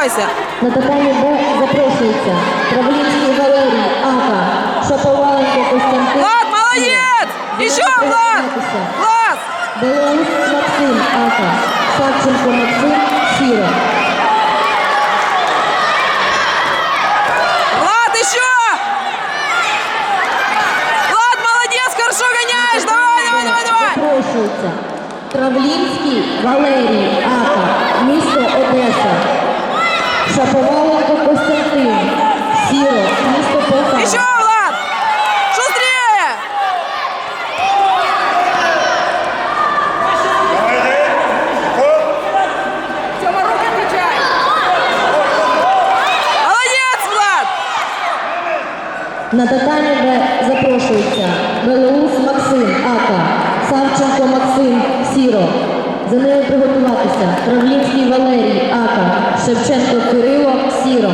приготувайся. На татамі Б запрошується Травлінський Валерій, Ака, Шаповаленко Костянтин. Влад, молодець! Еще, Влад! Влад! Белоус Максим, Ака, Савченко Максим, Сіро. Влад, еще! Влад, молодец, хорошо гоняешь! Давай, давай, давай, давай! Запрошується Травлінський Валерій, Ака, місто Одеса. Шаповаленко Костянтин, Сіро, місто Полтава. Еще, Влад! Шустрее! Руки! Молодец, Влад! На татамі запрошується Белоус Максим, Ака, Савченко Максим, Сіро. За ними приготуватися Травлінський Валерій, Ака, Шевченко Кирило, Сіро.